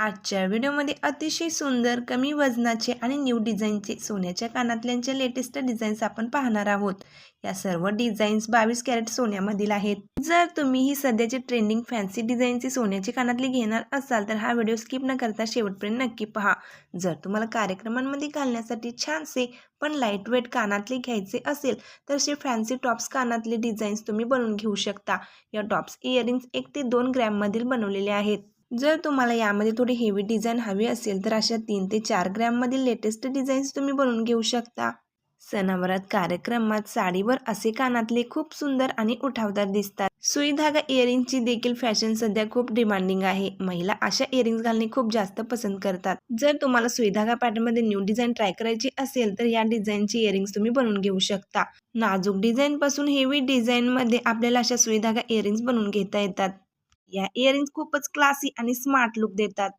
आजच्या व्हिडिओमध्ये अतिशय सुंदर कमी वजनाचे आणि न्यू डिझाईनचे सोन्याच्या कानातल्यांच्या लेटेस्ट डिझाईन्स आपण पाहणार आहोत. या सर्व डिझाईन्स बावीस कॅरेट सोन्यामधील आहेत. जर तुम्ही ही सध्याची ट्रेंडिंग फॅन्सी डिझाईनचे सोन्याचे कानातली घेणार असाल तर हा व्हिडिओ स्किप न करता शेवटपर्यंत नक्की पहा. जर तुम्हाला कार्यक्रमांमध्ये घालण्यासाठी छानसे पण लाइट वेट कानातले घ्यायचे असेल तर असे फॅन्सी टॉप्स कानातले डिझाईन्स तुम्ही बनवून घेऊ शकता. या टॉप्स इयरिंग्स एक ते दोन ग्रॅममधील बनवलेले आहेत. जर तुम्हाला यामध्ये थोडी हेवी डिझाईन हवी असेल तर अशा तीन ते चार ग्रॅममधील लेटेस्ट डिझाईन्स तुम्ही बनवून घेऊ शकता. सणावरात कार्यक्रमात साडीवर असे कानातले खूप सुंदर आणि उठावदार दिसतात. सुई धागा इयरिंगची देखील फॅशन सध्या खूप डिमांडिंग आहे. महिला अशा इयरिंग्स घालणे खूप जास्त पसंत करतात. जर तुम्हाला सुई धागा पॅटर्नमध्ये न्यू डिझाईन ट्राय करायची असेल तर या डिझाईनची इयरिंग्स तुम्ही बनवून घेऊ शकता. नाजूक डिझाईन पासून हेवी डिझाईनमध्ये आपल्याला अशा सुई धागा इयरिंग्स बनवून घेता येतात. या इयरिंग्स खूपच क्लासी आणि स्मार्ट लुक देतात.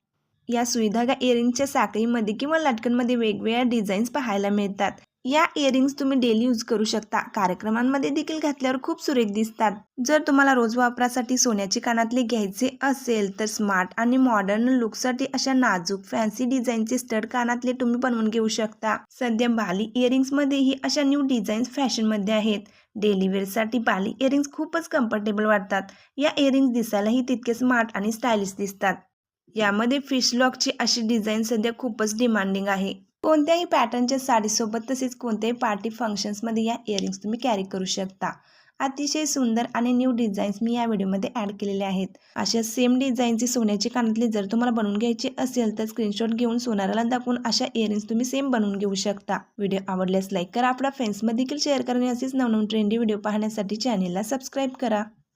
या सुईधागा इयरिंगच्या साखळीमध्ये किंवा लटकनमध्ये वेगवेगळ्या डिझाईन्स पाहायला मिळतात. या इयरिंग्स तुम्ही डेली यूज करू शकता. कार्यक्रमांमध्ये देखील घातल्यावर खूप सुरेख दिसतात. जर तुम्हाला रोज वापरासाठी सोन्याचे कानातले घ्यायचे असेल तर स्मार्ट आणि मॉडर्न लुकसाठी अशा नाजूक फॅन्सी डिझाईनचे स्टड कानातले तुम्ही बनवून घेऊ शकता. सध्या बाली इयरिंग्समध्येही अशा न्यू डिझाईन्स फॅशनमध्ये आहेत. डेली वेअरसाठी पाली इयरिंग्स खूपच कम्फर्टेबल वाटतात. या इयरिंग्स दिसायलाही तितके स्मार्ट आणि स्टायलिश दिसतात. यामध्ये फिश लॉकची अशी डिझाईन सध्या खूपच डिमांडिंग आहे. कोणत्याही पॅटर्नच्या साडीसोबत तसेच कोणत्याही पार्टी फंक्शन्समध्ये या इयरिंग्स तुम्ही कॅरी करू शकता. अतिशय सुंदर आणि न्यू डिझाईन्स मी या व्हिडिओमध्ये ॲड केलेले आहेत. अशा सेम डिझाईनची सोन्याची कानातली जर तुम्हाला बनवून घ्यायची असेल तर स्क्रीनशॉट घेऊन सोनाराला दाखवून अशा इयरिंग्स तुम्ही सेम बनवून घेऊ शकता. व्हिडिओ आवडल्यास लाईक करा. आपल्या फ्रेंड्समध्ये देखील शेअर करणे असेच नवनवीन ट्रेंडी व्हिडिओ पाहण्यासाठी चॅनेलला सबस्क्राईब करा.